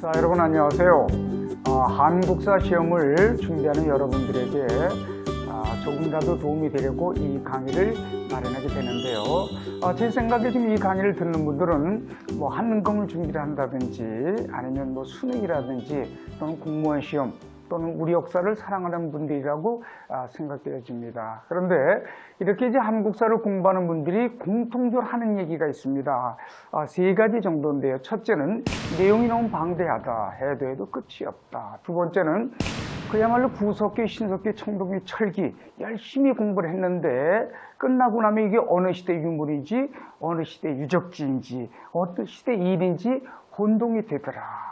자, 여러분 안녕하세요. 아, 한국사 시험을 준비하는 여러분들에게 아, 조금이라도 도움이 되려고 이 강의를 마련하게 되는데요. 아, 제 생각에 지금 이 강의를 듣는 분들은 뭐 한능검을 준비를 한다든지 아니면 뭐 수능이라든지 또는 공무원 시험 또는 우리 역사를 사랑하는 분들이라고 아, 생각되어집니다. 그런데 이렇게 이제 한국사를 공부하는 분들이 공통적으로 하는 얘기가 있습니다. 아, 세 가지 정도인데요. 첫째는 내용이 너무 방대하다. 해도 해도 끝이 없다. 두 번째는 그야말로 구석기, 신석기, 청동기, 철기 열심히 공부를 했는데 끝나고 나면 이게 어느 시대 유물인지 어느 시대 유적지인지 어떤 시대 일인지 혼동이 되더라.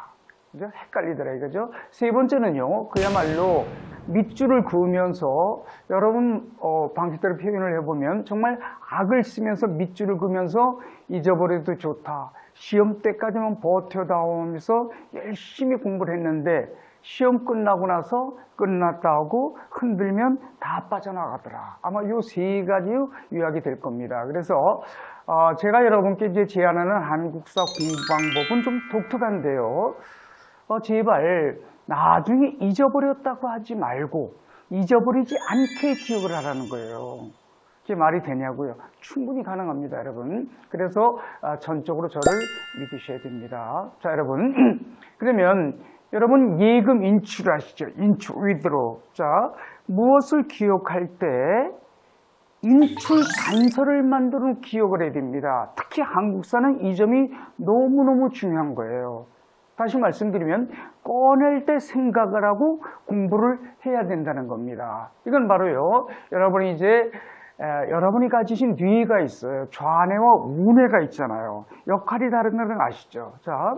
그죠? 헷갈리더라 이거죠. 세 번째는요, 그야말로 밑줄을 그으면서 여러분 어, 방식대로 표현을 해보면 정말 악을 쓰면서 밑줄을 그으면서 잊어버려도 좋다. 시험 때까지만 버텨다오면서 열심히 공부를 했는데 시험 끝나고 나서 끝났다 하고 흔들면 다 빠져나가더라. 아마 요 세 가지 요약이 될 겁니다. 그래서 어, 제가 여러분께 이제 제안하는 한국사 공부 방법은 좀 독특한데요. 어, 제발 나중에 잊어버렸다고 하지 말고 잊어버리지 않게 기억을 하라는 거예요. 이게 말이 되냐고요? 충분히 가능합니다, 여러분. 그래서 아, 전적으로 저를 믿으셔야 됩니다. 자, 여러분. 그러면 여러분 예금 인출 아시죠? 인출, 위드로. 자, 무엇을 기억할 때 인출 단서를 만드는 기억을 해야 됩니다. 특히 한국사는 이 점이 너무너무 중요한 거예요. 다시 말씀드리면 꺼낼 때 생각을 하고 공부를 해야 된다는 겁니다. 이건 바로요. 여러분이 이제 에, 여러분이 가지신 뇌가 있어요. 좌뇌와 우뇌가 있잖아요. 역할이 다른 건 아시죠? 자,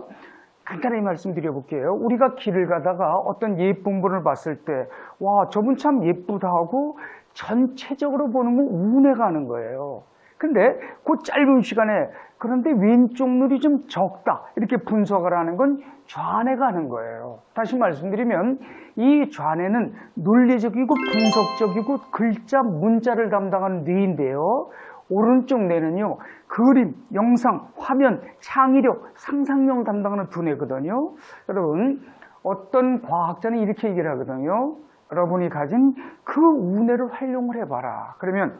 간단히 말씀드려 볼게요. 우리가 길을 가다가 어떤 예쁜 분을 봤을 때, 와, 저분 참 예쁘다 하고 전체적으로 보는 건 우뇌가 하는 거예요. 근데 그 짧은 시간에 그런데 왼쪽 눈이 좀 적다 이렇게 분석을 하는 건 좌뇌가 하는 거예요. 다시 말씀드리면 이 좌뇌는 논리적이고 분석적이고 글자 문자를 담당하는 뇌인데요. 오른쪽 뇌는요 그림, 영상, 화면, 창의력, 상상력 담당하는 두 뇌거든요. 여러분 어떤 과학자는 이렇게 얘기를 하거든요. 여러분이 가진 그 우뇌를 활용을 해봐라. 그러면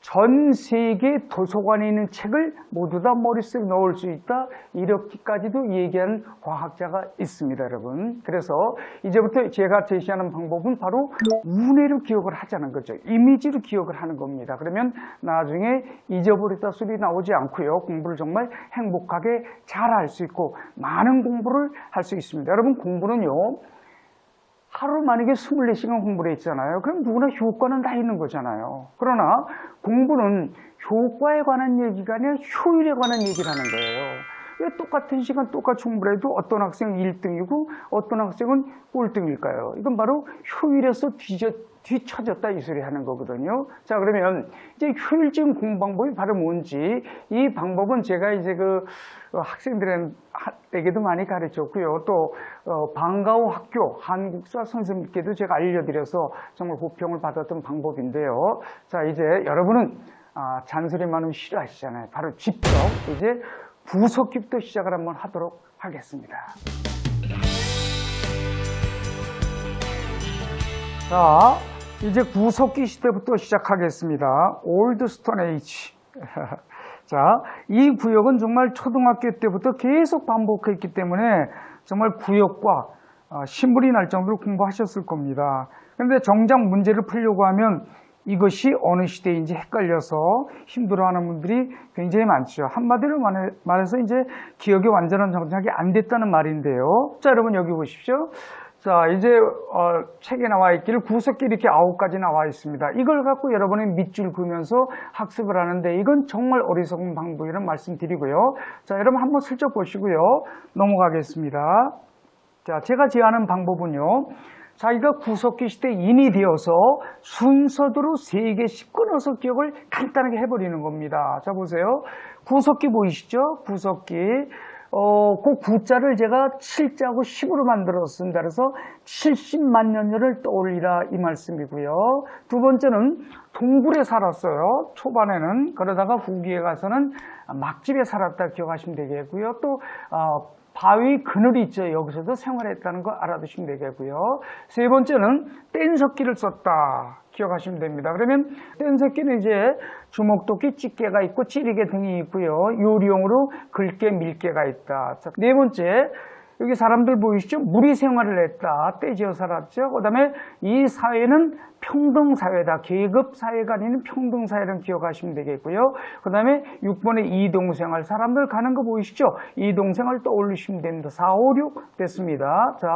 전 세계 도서관에 있는 책을 모두 다 머릿속에 넣을 수 있다. 이렇게까지도 얘기하는 과학자가 있습니다, 여러분. 그래서 이제부터 제가 제시하는 방법은 바로 운해로 기억을 하자는 거죠. 이미지로 기억을 하는 겁니다. 그러면 나중에 잊어버렸다 소리 나오지 않고요. 공부를 정말 행복하게 잘 할 수 있고 많은 공부를 할 수 있습니다. 여러분 공부는요. 하루 만약에 24시간 공부를 했잖아요. 그럼 누구나 효과는 다 있는 거잖아요. 그러나 공부는 효과에 관한 얘기가 아니라 효율에 관한 얘기를 하는 거예요. 왜 똑같은 시간 똑같이 공부를 해도 어떤 학생은 1등이고 어떤 학생은 꼴등일까요? 이건 바로 효율에서 뒤져, 뒤처졌다 이 소리 하는 거거든요. 자, 그러면 이제 효율적인 공부 방법이 바로 뭔지 이 방법은 제가 이제 그 학생들에게도 많이 가르쳤고요. 또 어, 방과후 학교 한국사 선생님께도 제가 알려드려서 정말 호평을 받았던 방법인데요. 자, 이제 여러분은 아, 잔소리 많으면 싫어하시잖아요. 바로 직접 이제 부석기부터 시작을 한번 하도록 하겠습니다. 자, 이제 구석기 시대부터 시작하겠습니다. 올드 스톤 에이지. 자, 이 구역은 정말 초등학교 때부터 계속 반복했기 때문에 정말 구역과 어, 신물이 날 정도로 공부하셨을 겁니다. 그런데 정작 문제를 풀려고 하면 이것이 어느 시대인지 헷갈려서 힘들어하는 분들이 굉장히 많죠. 한마디로 말해서 이제 기억이 완전한 정착이 안 됐다는 말인데요. 자, 여러분 여기 보십시오. 자, 이제 어, 책에 나와 있기를 구석기 이렇게 아홉 가지 나와 있습니다. 이걸 갖고 여러분이 밑줄 그면서 학습을 하는데 이건 정말 어리석은 방법이라는 말씀드리고요. 자, 여러분 한번 슬쩍 보시고요. 넘어가겠습니다. 자, 제가 제안하는 방법은요. 자기가 구석기 시대 인이 되어서 순서대로 세 개씩 끊어서 기억을 간단하게 해버리는 겁니다. 자, 보세요. 구석기 보이시죠? 구석기. 어, 그 구자를 제가 7자하고 10으로 만들었습니다. 그래서 70만 년여를 떠올리라 이 말씀이고요. 두 번째는 동굴에 살았어요. 초반에는 그러다가 후기에 가서는 막집에 살았다 기억하시면 되겠고요. 또 어, 바위 그늘이 있죠. 여기서도 생활했다는 거 알아두시면 되겠고요. 세 번째는 뗀석기를 썼다. 기억하시면 됩니다. 그러면 뗀석기는 이제 주먹도끼, 집게가 있고 찌리개 등이 있고요. 요리용으로 긁게, 밀게가 있다. 자, 네 번째, 여기 사람들 보이시죠? 무리 생활을 했다. 떼지어 살았죠. 그 다음에 이 사회는 평등사회다. 계급 사회가 아닌 평등사회를 기억하시면 되겠고요. 그 다음에 6번에 이동생활. 사람들 가는 거 보이시죠? 이동생활 떠올리시면 됩니다. 4, 5, 6 됐습니다. 자,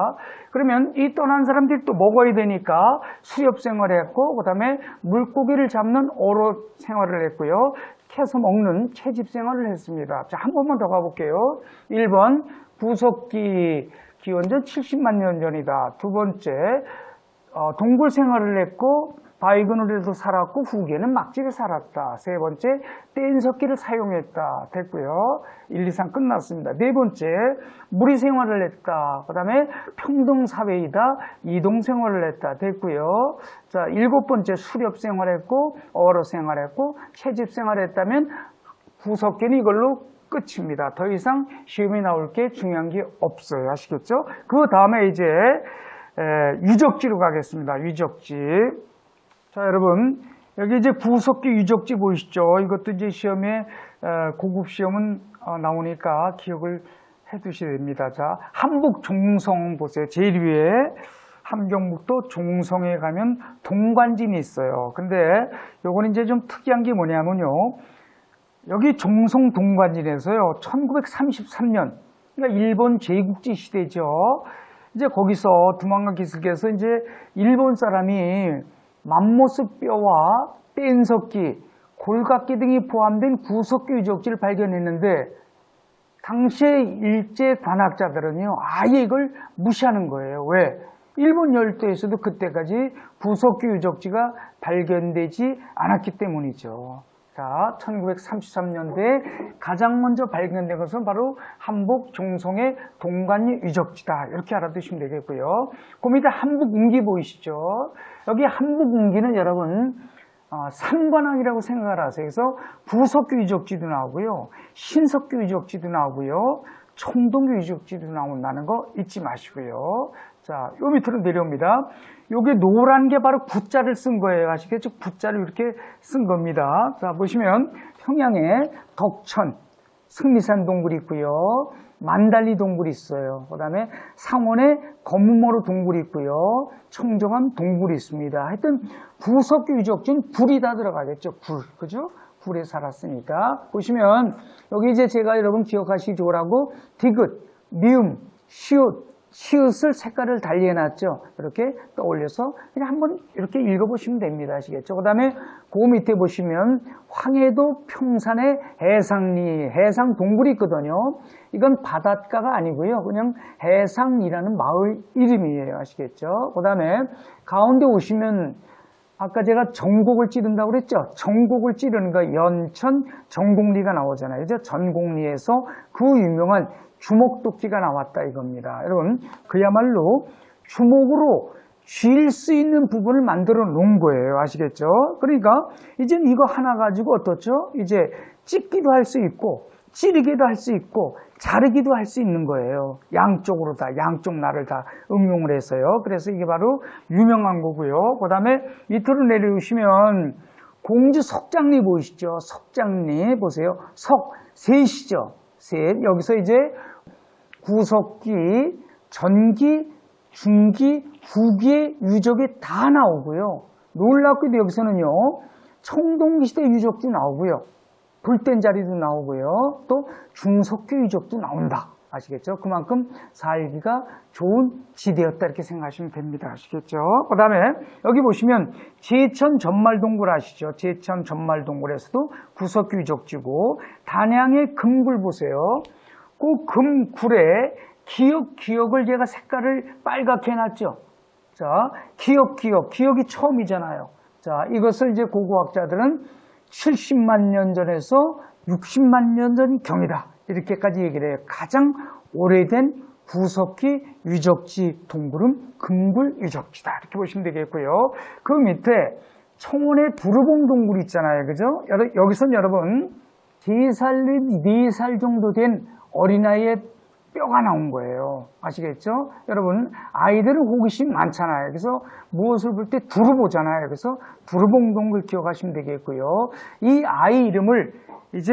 그러면 이 떠난 사람들이 또 먹어야 되니까 수렵 생활을 했고, 그 다음에 물고기를 잡는 어로 생활을 했고요. 캐서 먹는 채집 생활을 했습니다. 자, 한 번만 더 가볼게요. 1번, 구석기 기원전 70만 년 전이다. 두 번째, 어, 동굴 생활을 했고 바위그늘에도 살았고 후기에는 막집에 살았다. 세 번째, 뗀석기를 사용했다. 됐고요. 1, 2, 3 끝났습니다. 네 번째, 무리 생활을 했다. 그 다음에 평등사회이다. 이동 생활을 했다. 됐고요. 자, 일곱 번째, 수렵 생활했고 어로 생활했고 채집 생활했다면 구석기는 이걸로 끝입니다. 더 이상 시험이 나올 게 중요한 게 없어요. 아시겠죠? 그 다음에 이제 에, 유적지로 가겠습니다. 유적지. 자, 여러분. 여기 이제 구석기 유적지 보이시죠? 이것도 이제 시험에 에, 고급 시험은 어, 나오니까 기억을 해 두셔야 됩니다. 자, 한북 종성 보세요. 제일 위에 함경북도 종성에 가면 동관진이 있어요. 근데 요거는 이제 좀 특이한 게 뭐냐면요. 여기 종성 동관진에서요, 1933년, 그러니까 일본 제국지 시대죠. 이제 거기서 두만강 기슭에서 이제 일본 사람이 맘모스 뼈와 뗀석기, 골각기 등이 포함된 구석기 유적지를 발견했는데 당시의 일제 관학자들은요 아예 이걸 무시하는 거예요. 왜? 일본 열도에서도 그때까지 구석기 유적지가 발견되지 않았기 때문이죠. 자, 1933년도에 가장 먼저 발견된 것은 바로 한북 종성의 동관리 유적지다. 이렇게 알아두시면 되겠고요. 그 밑에 한북 웅기 보이시죠? 여기 한북 웅기는 여러분 어, 삼관왕이라고 생각을 하세요. 그래서 부석교 유적지도 나오고요. 신석교 유적지도 나오고요. 청동교 유적지도 나온다는 거 잊지 마시고요. 자, 요 밑으로 내려옵니다. 요게 노란 게 바로 구자를 쓴 거예요. 아시겠죠? 구자를 이렇게 쓴 겁니다. 자, 보시면 평양에 덕천, 승리산 동굴이 있고요. 만달리 동굴이 있어요. 그 다음에 상원에 검무모로 동굴이 있고요. 청정암 동굴이 있습니다. 하여튼 구석기 유적지는 굴이 다 들어가겠죠. 굴. 그죠? 굴에 살았으니까. 보시면 여기 이제 제가 여러분 기억하시기 좋으라고 디귿, 미음, 시옷, 시옷을 색깔을 달리 해놨죠. 이렇게 떠올려서 그냥 한번 이렇게 읽어보시면 됩니다. 아시겠죠? 그 다음에 그 밑에 보시면 황해도 평산의 해상리, 해상 동굴이 있거든요. 이건 바닷가가 아니고요. 그냥 해상이라는 마을 이름이에요. 아시겠죠? 그 다음에 가운데 오시면 아까 제가 전곡을 찌른다고 그랬죠? 전곡을 찌르는 거 연천 전곡리가 나오잖아요. 그죠? 전곡리에서 그 유명한 주먹도끼가 나왔다 이겁니다. 여러분, 그야말로 주먹으로 쥘 수 있는 부분을 만들어 놓은 거예요. 아시겠죠? 그러니까 이제 이거 하나 가지고 어떻죠? 이제 찢기도 할 수 있고 찌르기도 할 수 있고 자르기도 할 수 있는 거예요. 양쪽으로 다 양쪽 날을 다 응용을 해서요. 그래서 이게 바로 유명한 거고요. 그 다음에 밑으로 내려오시면 공주 석장리 보이시죠? 석장리 보세요. 석 셋이죠. 셋 여기서 이제 구석기, 전기, 중기, 후기의 유적이 다 나오고요. 놀랍게도 여기서는요. 청동시대 유적도 나오고요. 불된 자리도 나오고요. 또 중석기 유적도 나온다. 아시겠죠? 그만큼 살기가 좋은 지대였다 이렇게 생각하시면 됩니다. 아시겠죠? 그 다음에 여기 보시면 제천 전말동굴 아시죠? 제천 전말동굴에서도 구석기 유적지고 단양의 금굴 보세요. 그 금굴에 기억, 기억을 제가 색깔을 빨갛게 해놨죠. 자, 기억, 기억, 기억이 처음이잖아요. 자, 이것을 이제 고고학자들은 70만 년 전에서 60만 년 전 경이다. 이렇게까지 얘기를 해요. 가장 오래된 구석기 유적지 동굴은 금굴 유적지다. 이렇게 보시면 되겠고요. 그 밑에 청원의 두루봉 동굴 있잖아요. 그죠? 여기선 여러분, 3살, 4살 정도 된 어린아이의 뼈가 나온 거예요. 아시겠죠? 여러분, 아이들은 호기심 많잖아요. 그래서 무엇을 볼 때 두루 보잖아요. 그래서 두루봉 동굴 기억하시면 되겠고요. 이 아이 이름을 이제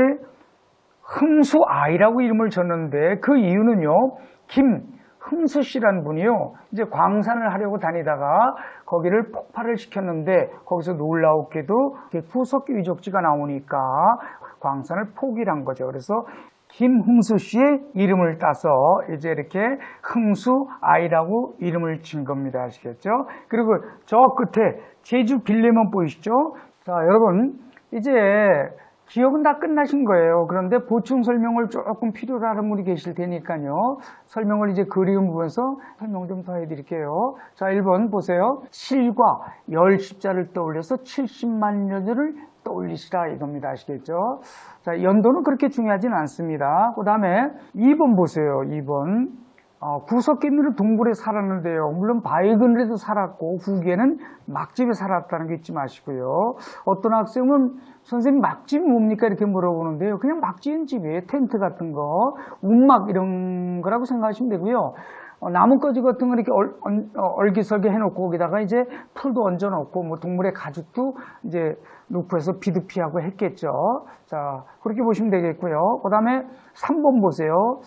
흥수 아이라고 이름을 줬는데 그 이유는요. 김 흥수 씨란 분이요. 이제 광산을 하려고 다니다가 거기를 폭발을 시켰는데 거기서 놀라웠게도 이렇게 구석기 유적지가 나오니까 광산을 포기를 한 거죠. 그래서 김흥수 씨의 이름을 따서 이제 이렇게 흥수 아이라고 이름을 진 겁니다. 아시겠죠? 그리고 저 끝에 제주 빌레몬 보이시죠? 자, 여러분 이제 기억은 다 끝나신 거예요. 그런데 보충 설명을 조금 필요로 하는 분이 계실 테니까요. 설명을 이제 그리움 보면서 설명 좀 더 해드릴게요. 자, 1번 보세요. 7과 열 십자를 떠올려서 70만 년을 떠올리시라 이겁니다. 아시겠죠? 자, 연도는 그렇게 중요하진 않습니다. 그 다음에 2번 보세요. 2번. 어, 구석기는 동굴에 살았는데요. 물론 바위근에도 살았고 후기에는 막집에 살았다는 거 잊지 마시고요. 어떤 학생은 선생님 막집이 뭡니까 이렇게 물어보는데요. 그냥 막 지은 집이에요. 텐트 같은 거, 움막 이런 거라고 생각하시면 되고요. 어, 나뭇가지 같은 거 이렇게 얼, 얼, 기설기 해놓고 거기다가 이제 풀도 얹어놓고 뭐 동물의 가죽도 이제 놓고 해서 비도 피하고 했겠죠. 자 그렇게 보시면 되겠고요. 그 다음에 3번 보세요.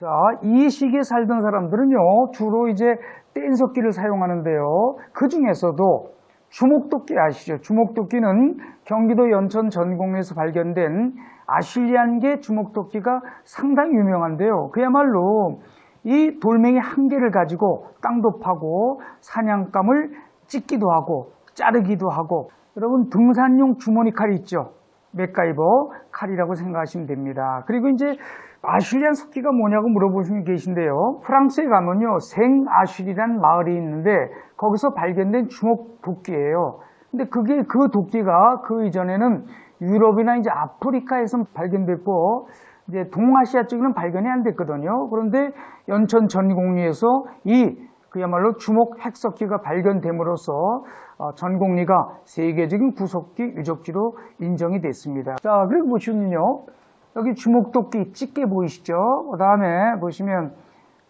자, 이 시기에 살던 사람들은요, 주로 이제 뗀석기를 사용하는데요. 그 중에서도 주목도끼 아시죠? 주목도끼는 경기도 연천 전공에서 발견된 아실리안계 주목도끼가 상당히 유명한데요. 그야말로 이 돌멩이 한 개를 가지고 땅도 파고 사냥감을 찢기도 하고 자르기도 하고 여러분 등산용 주머니 칼 있죠? 맥가이버 칼이라고 생각하시면 됩니다. 그리고 이제 아슐리안 석기가 뭐냐고 물어보시는 분 계신데요. 프랑스에 가면요, 생 아슐이라는 마을이 있는데 거기서 발견된 주먹 도끼예요. 근데 그게 그 도끼가 그 이전에는 유럽이나 이제 아프리카에서 발견됐고 이제 동아시아 쪽에는 발견이 안 됐거든요. 그런데 연천 전공리에서 이 그야말로 주목 핵석기가 발견됨으로써 어, 전공리가 세계적인 구석기 유적지로 인정이 됐습니다. 자, 그리고 보시면요. 여기 주목도끼 집게 보이시죠? 그 다음에 보시면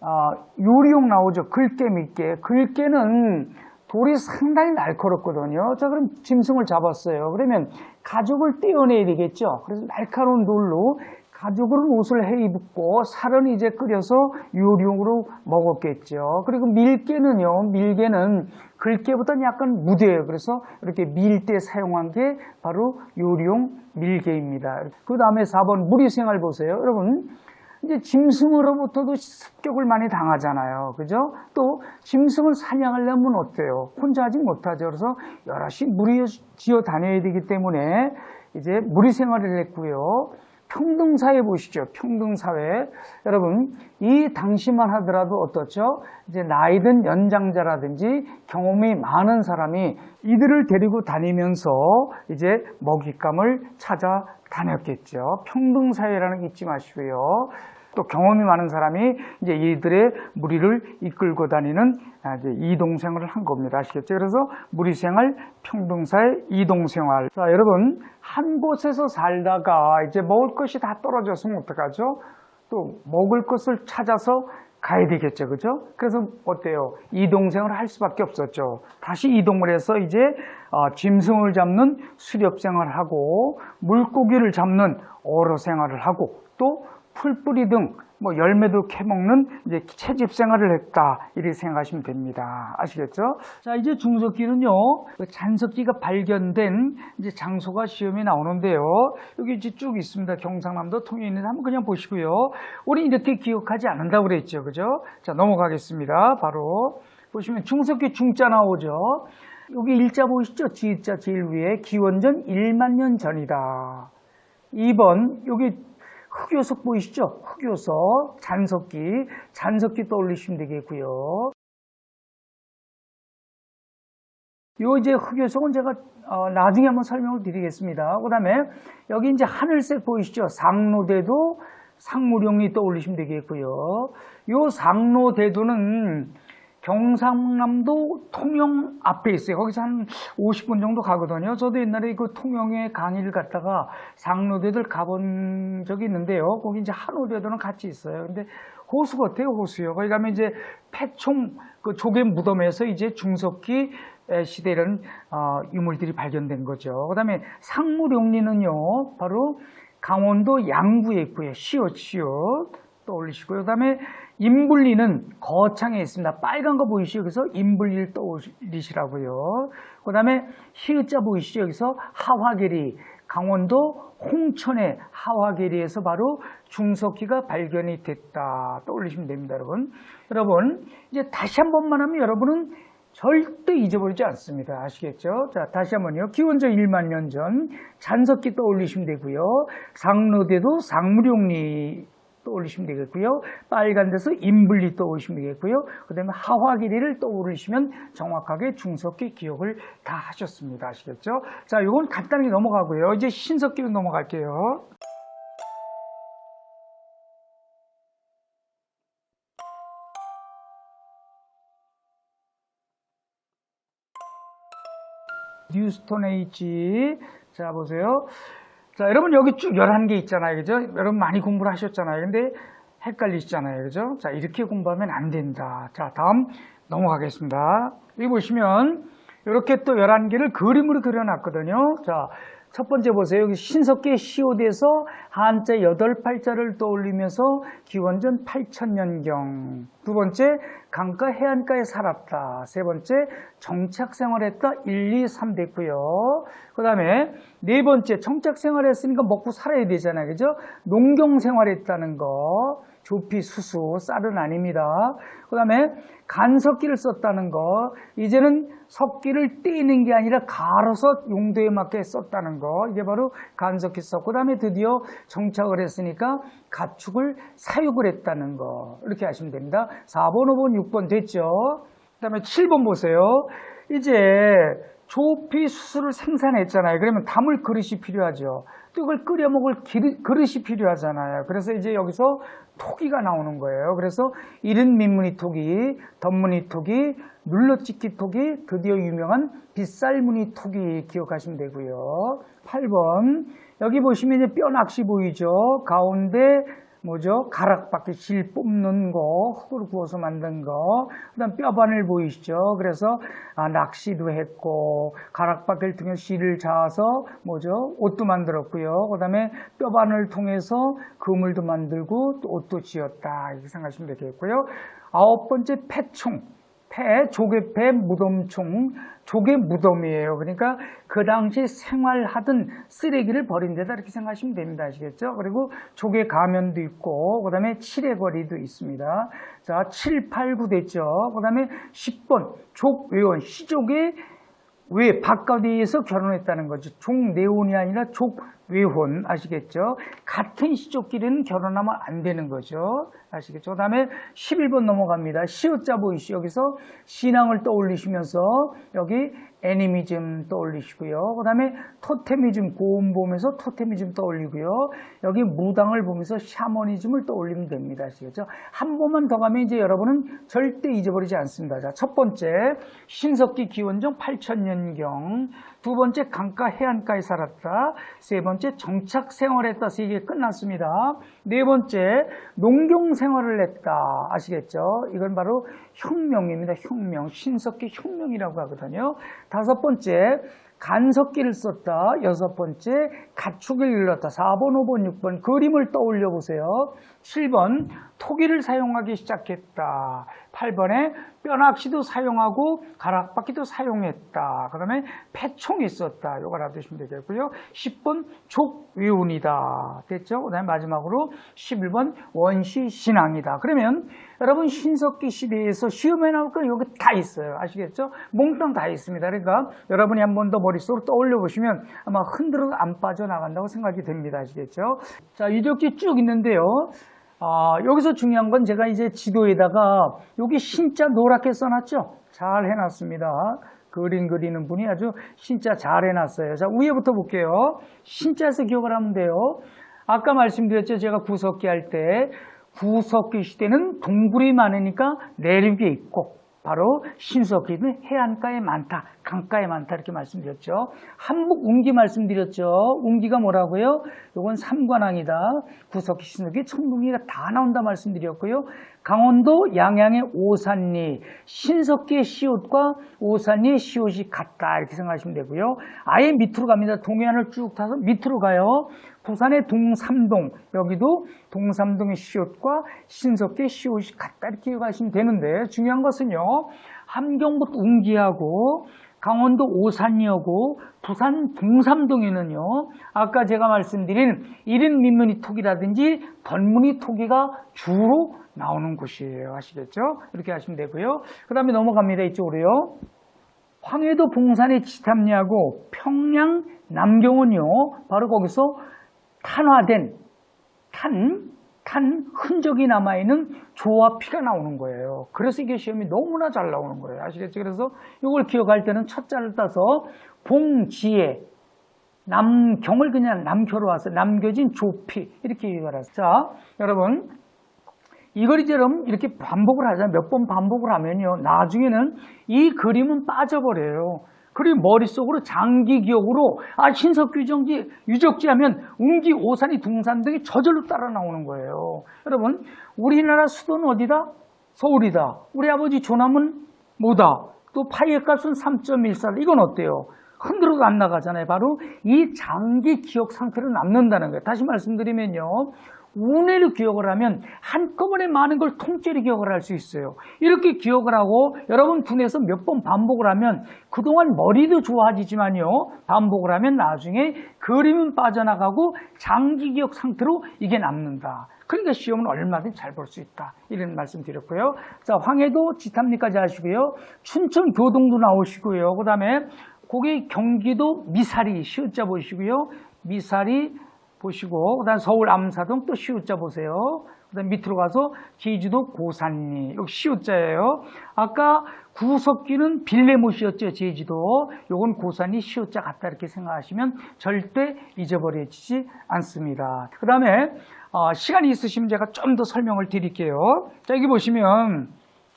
아, 요리용 나오죠. 글깨 밑게. 글깨는 돌이 상당히 날카롭거든요. 자, 그럼 짐승을 잡았어요. 그러면 가죽을 떼어내야 되겠죠. 그래서 날카로운 돌로 가죽으로 옷을 해 입고 살은 이제 끓여서 요리용으로 먹었겠죠. 그리고 밀개는요, 밀개는 글개보다는 약간 무뎌요. 그래서 이렇게 밀 때 사용한 게 바로 요리용 밀개입니다. 그 다음에 4번 무리생활 보세요. 여러분, 이제 짐승으로부터도 습격을 많이 당하잖아요. 그죠? 또 짐승을 사냥하려면 어때요? 혼자 하지 못하죠. 그래서 여럿이 무리 지어 다녀야 되기 때문에 이제 무리 생활을 했고요. 평등사회 보시죠. 평등사회. 여러분, 이 당시만 하더라도 어떻죠? 이제 나이든 연장자라든지 경험이 많은 사람이 이들을 데리고 다니면서 이제 먹잇감을 찾아 다녔겠죠. 평등사회라는 거 잊지 마시고요. 또 경험이 많은 사람이 이제 이들의 무리를 이끌고 다니는 아, 이동생활을 한 겁니다. 아시겠죠? 그래서 무리생활, 평등사회, 이동생활. 자, 여러분, 한 곳에서 살다가 이제 먹을 것이 다 떨어졌으면 어떡하죠? 또 먹을 것을 찾아서 가야 되겠죠. 그죠? 그래서 어때요? 이동생활을 할 수밖에 없었죠. 다시 이동을 해서 이제 어, 짐승을 잡는 수렵 생활을 하고 물고기를 잡는 어로 생활을 하고 또 풀뿌리 등 뭐 열매도 캐먹는 이제 채집 생활을 했다 이렇게 생각하시면 됩니다. 아시겠죠? 자 이제 중석기는요 그 잔석기가 발견된 이제 장소가 시험에 나오는데요. 여기 이제 쭉 있습니다. 경상남도 통영에 있는 한번 그냥 보시고요. 우리 이렇게 기억하지 않는다고 그랬죠, 그죠? 자 넘어가겠습니다. 바로 보시면 중석기 중자 나오죠. 여기 일자 보이시죠? 지자 제일 위에 기원전 1만 년 전이다. 2번 여기 흑요석 보이시죠? 흑요석, 잔석기, 잔석기 떠올리시면 되겠고요. 요 이제 흑요석은 제가 어, 나중에 한번 설명을 드리겠습니다. 그 다음에 여기 이제 하늘색 보이시죠? 상로대도 상무령이 떠올리시면 되겠고요. 요 상로대도는 경상남도 통영 앞에 있어요. 거기서 한 50분 정도 가거든요. 저도 옛날에 그 통영에 강의를 갔다가 상로대들 가본 적이 있는데요. 거기 이제 한오대도는 같이 있어요. 근데 호수 같아요, 호수요. 거기 가면 이제 패총 그 조개 무덤에서 이제 중석기 에, 시대 이런 어, 유물들이 발견된 거죠. 그 다음에 상무룡리는요, 바로 강원도 양구에 있고요. 시옷, 시옷 떠올리시고요. 그 다음에 인불리는 거창에 있습니다. 빨간 거 보이시죠? 여기서 인불리를 떠올리시라고요. 그 다음에 희읍자 보이시죠? 여기서 하화계리, 강원도 홍천의 하화계리에서 바로 중석기가 발견이 됐다. 떠올리시면 됩니다, 여러분. 여러분, 이제 다시 한 번만 하면 여러분은 절대 잊어버리지 않습니다. 아시겠죠? 자, 다시 한번요. 기원전 1만 년 전 잔석기 떠올리시면 되고요. 상로대도 상무룡리 떠올리시면 되겠고요. 빨간 데서 인불리 떠올리시면 되겠고요. 그 다음에 하화기리를 떠올리시면 정확하게 중석기 기억을 다 하셨습니다. 아시겠죠? 자, 이건 간단하게 넘어가고요. 이제 신석기로 넘어갈게요. 뉴스톤 에이지. 자, 보세요. 자, 여러분 여기 쭉 11개 있잖아요. 그죠? 여러분 많이 공부를 하셨잖아요. 근데 헷갈리시잖아요. 그죠? 자, 이렇게 공부하면 안 된다. 자, 다음 넘어가겠습니다. 여기 보시면 이렇게 또 11개를 그림으로 그려놨거든요. 자, 첫 번째 보세요. 여기 신석기 시오대에서 한자 8, 8자를 떠올리면서 기원전 8000년경. 두 번째, 강가 해안가에 살았다. 세 번째, 정착 생활했다. 1, 2, 3 됐고요. 그 다음에 네 번째, 정착 생활했으니까 먹고 살아야 되잖아요. 그죠? 농경 생활했다는 거. 조피, 수수, 쌀은 아닙니다. 그 다음에 간석기를 썼다는 거. 이제는 석기를 떼는 게 아니라 갈아서 용도에 맞게 썼다는 거. 이게 바로 간석기 썼고, 그 다음에 드디어 정착을 했으니까 가축을 사육을 했다는 거. 이렇게 하시면 됩니다. 4번, 5번, 6번 됐죠? 그 다음에 7번 보세요. 이제 조피 수수를 생산했잖아요. 그러면 담을 그릇이 필요하죠. 또 이걸 끓여 먹을 그릇이 필요하잖아요. 그래서 이제 여기서 토기가 나오는 거예요. 그래서 이른 민무늬 토기, 덧무늬 토기, 눌러찍기 토기, 드디어 유명한 빗살무늬 토기 기억하시면 되고요. 8번 여기 보시면 이제 뼈 낚시 보이죠. 가운데 뭐죠? 가락바퀴 실 뽑는 거, 흙으로 구워서 만든 거, 그 다음 뼈바늘 보이시죠? 그래서, 아, 낚시도 했고, 가락바퀴를 통해 실을 자아서, 뭐죠? 옷도 만들었고요. 그 다음에 뼈바늘 통해서 그물도 만들고, 또 옷도 지었다. 이렇게 생각하시면 되겠고요. 아홉 번째, 패총. 폐, 조개폐, 무덤총, 조개 무덤이에요. 그러니까 그 당시 생활하던 쓰레기를 버린 데다 이렇게 생각하시면 됩니다. 아시겠죠? 그리고 조개 가면도 있고, 그 다음에 칠해거리도 있습니다. 자, 7, 8, 9 됐죠? 그 다음에 10번, 족외원, 시족의 왜 바깥에서 결혼했다는 거죠. 족내혼이 아니라 족 외혼 아시겠죠? 같은 시족끼리는 결혼하면 안 되는 거죠. 아시겠죠? 그 다음에 11번 넘어갑니다. 시옷자 보이시죠? 여기서 신앙을 떠올리시면서 여기 애니미즘 떠올리시고요. 그 다음에 토테미즘 고음 보면서 토테미즘 떠올리고요. 여기 무당을 보면서 샤머니즘을 떠올리면 됩니다. 아시겠죠? 한 번만 더 가면 이제 여러분은 절대 잊어버리지 않습니다. 자, 첫 번째 신석기 기원전 8000년경 두 번째 강가 해안가에 살았다. 세 번째 정착 생활했다. 세 개 끝났습니다. 네 번째 농경 생활을 했다. 아시겠죠? 이건 바로 혁명입니다. 혁명. 신석기 혁명이라고 하거든요. 다섯 번째 간석기를 썼다. 여섯 번째 가축을 일렀다. 4번, 5번, 6번 그림을 떠올려 보세요. 7번 토기를 사용하기 시작했다. 8번에 뼈낚시도 사용하고 가락바퀴도 사용했다. 그 다음에 패총이 있었다. 이거 알아두시면 되겠고요. 10번 족위운이다. 됐죠? 그 다음에 마지막으로 11번 원시신앙이다. 그러면 여러분 신석기 시대에서 시험에 나올 건 여기 다 있어요. 아시겠죠? 몽땅 다 있습니다. 그러니까 여러분이 한 번 더 머릿속으로 떠올려 보시면 아마 흔들어 안 빠져나간다고 생각이 됩니다. 아시겠죠? 자, 이렇게 쭉 있는데요. 아, 여기서 중요한 건 제가 이제 지도에다가 여기 신자 노랗게 써놨죠? 잘 해놨습니다. 그림 그리는 분이 아주 신자 잘 해놨어요. 자, 위에부터 볼게요. 신자에서 기억을 하면 돼요. 아까 말씀드렸죠. 제가 구석기 할 때 구석기 시대는 동굴이 많으니까 내륙에 있고 바로 신석기는 해안가에 많다, 강가에 많다 이렇게 말씀드렸죠. 한복 웅기 말씀드렸죠. 웅기가 뭐라고요? 이건 삼관왕이다. 구석기, 신석기, 청동기가 다 나온다 말씀드렸고요. 강원도 양양의 오산리, 신석기의 시옷과 오산리의 시옷이 같다 이렇게 생각하시면 되고요. 아예 밑으로 갑니다. 동해안을 쭉 타서 밑으로 가요. 부산의 동삼동, 여기도 동삼동의 시옷과 신석기의 시옷이 같다 이렇게 가시면 되는데 중요한 것은요. 함경북 웅기하고 강원도 오산리하고 부산 동삼동에는요. 아까 제가 말씀드린 일인 민문이 토기라든지 던문이 토기가 주로 나오는 곳이에요. 아시겠죠? 이렇게 하시면 되고요. 그 다음에 넘어갑니다. 이쪽으로요. 황해도 봉산의 지탐리하고 평양 남경은요. 바로 거기서 탄화된 탄, 탄 흔적이 남아있는 조와 피가 나오는 거예요. 그래서 이게 시험이 너무나 잘 나오는 거예요. 아시겠죠? 그래서 이걸 기억할 때는 첫 자를 따서 봉지에 남경을 그냥 남교로 와서 남겨진 조피 이렇게 기억을 하세요. 자, 여러분 이거리처럼 이렇게 반복을 하잖아요. 몇 번 반복을 하면요. 나중에는 이 그림은 빠져버려요. 그리고 머릿속으로 장기 기억으로 아 신석규정지 유적지 하면 웅지 오산이 둥산 등이 저절로 따라 나오는 거예요. 여러분 우리나라 수도는 어디다? 서울이다. 우리 아버지 조남은 뭐다? 또 파이의 값은 3.14. 이건 어때요? 흔들어도 안 나가잖아요. 바로 이 장기 기억 상태로 남는다는 거예요. 다시 말씀드리면요. 운해로 기억을 하면 한꺼번에 많은 걸 통째로 기억을 할 수 있어요. 이렇게 기억을 하고 여러분 두뇌에서 몇 번 반복을 하면 그동안 머리도 좋아지지만요. 반복을 하면 나중에 그림은 빠져나가고 장기 기억 상태로 이게 남는다. 그러니까 시험은 얼마든지 잘 볼 수 있다. 이런 말씀 드렸고요. 자, 황해도 지탐리까지 하시고요. 춘천 교동도 나오시고요. 그 다음에 거기 경기도 미사리 시옷자 보시고요. 미사리 보시고 그다음 서울 암사동 또 시옷자 보세요. 그다음 밑으로 가서 제주도 고산리 여기 시옷자예요. 아까 구석기는 빌레못이었죠 제주도. 요건 고산리 시옷자 같다 이렇게 생각하시면 절대 잊어버리지 않습니다. 그다음에 어, 시간이 있으시면 제가 좀 더 설명을 드릴게요. 자 여기 보시면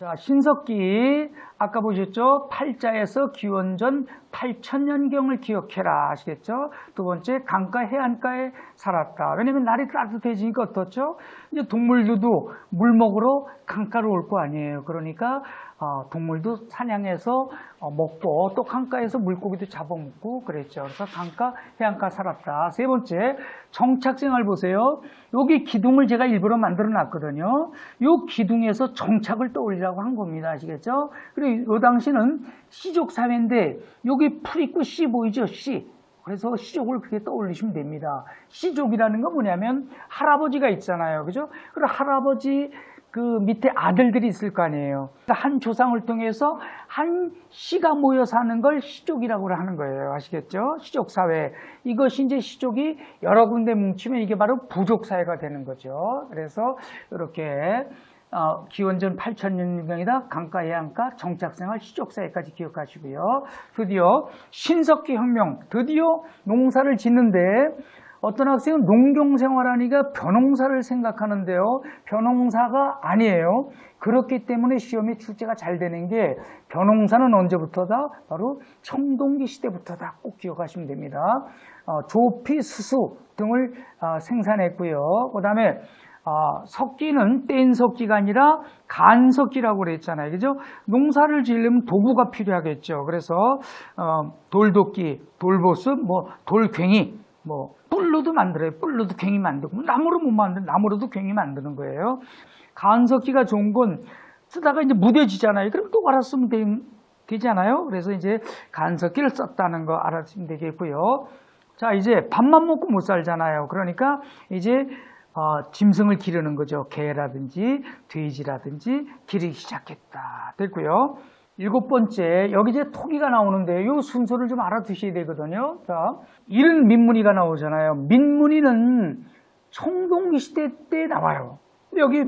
자, 신석기 아까 보셨죠? 팔자에서 기원전 8천년경을 기억해라 아시겠죠? 두 번째 강가 해안가에 살았다. 왜냐면 날이 따뜻해지니까 어떻죠? 이제 동물들도 물 먹으러 강가로 올 거 아니에요. 그러니까 어, 동물도 사냥해서 어, 먹고 또 강가에서 물고기도 잡아먹고 그랬죠. 그래서 강가 해안가 살았다. 세 번째 정착생활 보세요. 여기 기둥을 제가 일부러 만들어 놨거든요. 요 기둥에서 정착을 떠올리라고 한 겁니다. 아시겠죠? 그리고 요 당시는 시족 사회인데 여기 풀 있고 씨 보이죠? 씨. 그래서 시족을 그렇게 떠올리시면 됩니다. 시족이라는 건 뭐냐면 할아버지가 있잖아요. 그죠? 그리고 할아버지 그 밑에 아들들이 있을 거 아니에요. 그러니까 한 조상을 통해서 한 씨가 모여 사는 걸 시족이라고 하는 거예요. 아시겠죠? 시족 사회. 이것이 이제 시족이 여러 군데 뭉치면 이게 바로 부족 사회가 되는 거죠. 그래서 이렇게 어, 기원전 8천년경이다 강가 해안가 정착생활 시족사회까지 기억하시고요. 드디어 신석기 혁명, 드디어 농사를 짓는데 어떤 학생은 농경생활하니까 벼농사를 생각하는데요. 벼농사가 아니에요. 그렇기 때문에 시험에 출제가 잘 되는 게 벼농사는 언제부터다? 바로 청동기 시대부터다. 꼭 기억하시면 됩니다. 어, 조피, 수수 등을 어, 생산했고요. 그 다음에 어, 석기는 뗀 석기가 아니라 간 석기라고 그랬잖아요. 그죠? 농사를 지으려면 도구가 필요하겠죠. 그래서 어, 돌도끼, 돌보습, 뭐 돌괭이, 뭐 뿔로도 만들어요. 뿔로도 괭이 만들고 뭐 나무로 못 만드는 나무로도 괭이 만드는 거예요. 간석기가 좋은 건 쓰다가 이제 무뎌지잖아요. 그럼 또 쓰면 되, 되잖아요. 그래서 이제 간석기를 썼다는 거 알아주시면 되겠고요. 자 이제 밥만 먹고 못 살잖아요. 그러니까 이제 어, 짐승을 기르는 거죠. 개라든지 돼지라든지 기르기 시작했다. 됐고요. 일곱 번째, 여기 이제 토기가 나오는데 이 순서를 좀 알아두셔야 되거든요. 자, 이른 민문이가 나오잖아요. 민문이는 청동기 시대 때 나와요. 여기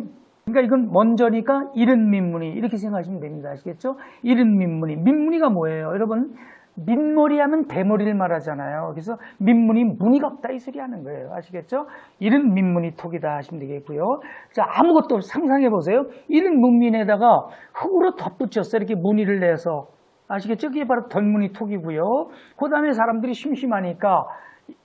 그러니까 이건 먼저니까 이른 민문이 이렇게 생각하시면 됩니다. 아시겠죠? 이른 민문이. 민문이가 뭐예요? 여러분 민머리 하면 대머리를 말하잖아요. 그래서 민문이 무늬가 없다 이 소리 하는 거예요. 아시겠죠? 이런 민문이 톡이다 하시면 되겠고요. 자, 아무것도 상상해 보세요. 이런 문민에다가 흙으로 덧붙였어요. 이렇게 무늬를 내서. 아시겠죠? 그게 바로 덜무늬 톡이고요. 그 다음에 사람들이 심심하니까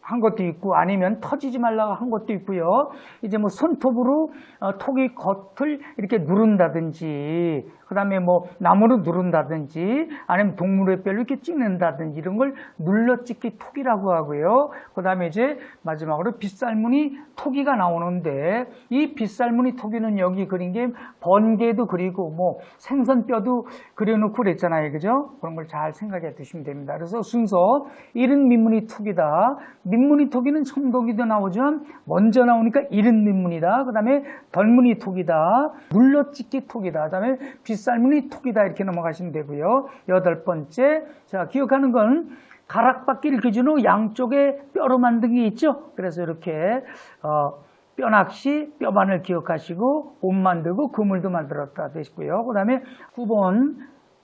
한 것도 있고 아니면 터지지 말라고 한 것도 있고요. 이제 뭐 손톱으로 어, 톡의 겉을 이렇게 누른다든지 그 다음에 뭐 나무로 누른다든지 아니면 동물의 뼈를 이렇게 찍는다든지 이런 걸 눌러찍기 톡이라고 하고요. 그 다음에 이제 마지막으로 빗살무늬 토기가 나오는데 이 빗살무늬 토기는 여기 그린 게 번개도 그리고 뭐 생선뼈도 그려놓고 그랬잖아요. 그죠? 그런 걸 잘 생각해 두시면 됩니다. 그래서 순서 이른 민문이 톡이다. 민문이 톡이는 첨독이도 나오지만 먼저 나오니까 이른 민문이다. 그 다음에 덜무늬 톡이다. 눌러찍기 톡이다. 그 다음에 빗 살무늬 톡이다. 이렇게 넘어가시면 되고요. 여덟 번째. 자, 기억하는 건 가락바퀴를 기준으로 양쪽에 뼈로 만든 게 있죠. 그래서 이렇게 어, 뼈낚시, 뼈반을 기억하시고 옷 만들고 그물도 만들었다 되시고요. 그 다음에 9번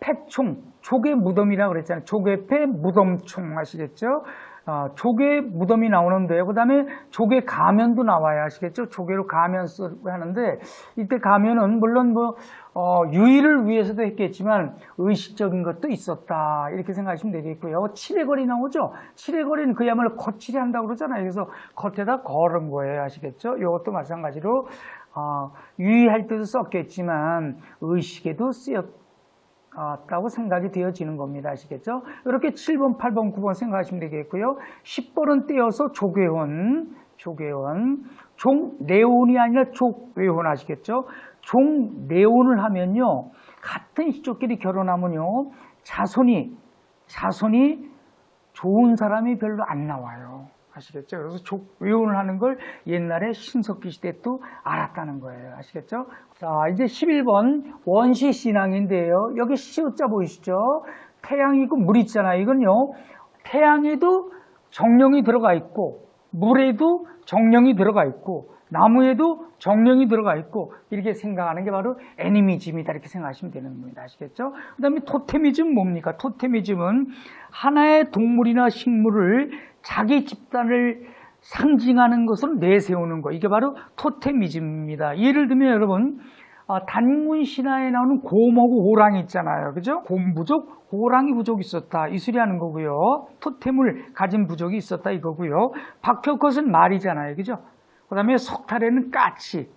팩총, 조개 무덤이라고 그랬잖아요. 조개패 무덤총 아시겠죠? 어, 조개 무덤이 나오는데요. 그 다음에 조개 가면도 나와요. 아시겠죠? 조개로 가면 쓰고 하는데 이때 가면은 물론 뭐 어, 유의를 위해서도 했겠지만 의식적인 것도 있었다. 이렇게 생각하시면 되겠고요. 칠해거리 나오죠? 칠해거리는 그야말로 거칠이 한다고 그러잖아요. 그래서 겉에다 걸은 거예요. 아시겠죠? 이것도 마찬가지로 어, 유의할 때도 썼겠지만 의식에도 쓰였 다 고 생각이 되어지는 겁니다. 아시겠죠? 이렇게 7번, 8번, 9번 생각하시면 되겠고요. 10번은 떼어서 조계원, 조계원, 종내온이 아니라 족외혼 아시겠죠? 종내온을 하면요. 같은 시족끼리 결혼하면요. 자손이, 자손이 좋은 사람이 별로 안 나와요. 아시겠죠? 그래서 족외혼을 하는 걸 옛날에 신석기 시대 또 알았다는 거예요. 아시겠죠? 자, 이제 11번 원시 신앙인데요. 여기 시옷자 보이시죠? 태양이고 물 있잖아요. 이건요. 태양에도 정령이 들어가 있고 물에도 정령이 들어가 있고 나무에도 정령이 들어가 있고 이렇게 생각하는 게 바로 애니미즘이다 이렇게 생각하시면 되는 겁니다. 아시겠죠? 그 다음에 토테미즘 뭡니까? 토테미즘은 하나의 동물이나 식물을 자기 집단을 상징하는 것으로 내세우는 거. 이게 바로 토테미즘입니다. 예를 들면 여러분 아, 단군 신화에 나오는 곰하고 호랑이 있잖아요. 그죠? 곰 부족, 호랑이 부족이 있었다. 이 소리 하는 거고요. 토템을 가진 부족이 있었다 이거고요. 박혁것은 말이잖아요. 그죠? 그 다음에 석탈에는 까치,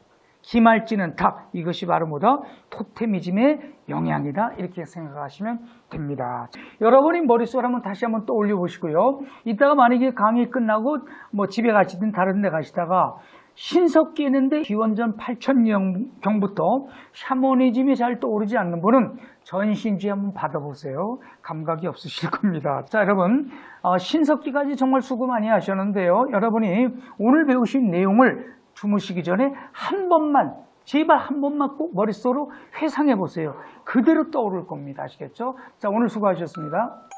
기말지는 닭. 이것이 바로 뭐다? 토테미즘의 영향이다. 이렇게 생각하시면 됩니다. 여러분이 머릿속으로 한번 다시 한번 떠올려 보시고요. 이따가 만약에 강의 끝나고 뭐 집에 가시든 다른 데 가시다가 신석기했는데 기원전 8천년경부터 샤머니즘이 잘 떠오르지 않는 분은 전신주의 한번 받아보세요. 감각이 없으실 겁니다. 자, 여러분, 어, 신석기까지 정말 수고 많이 하셨는데요. 여러분이 오늘 배우신 내용을 주무시기 전에 한 번만, 제발 한 번만 꼭 머릿속으로 회상해 보세요. 그대로 떠오를 겁니다. 아시겠죠? 자, 오늘 수고하셨습니다.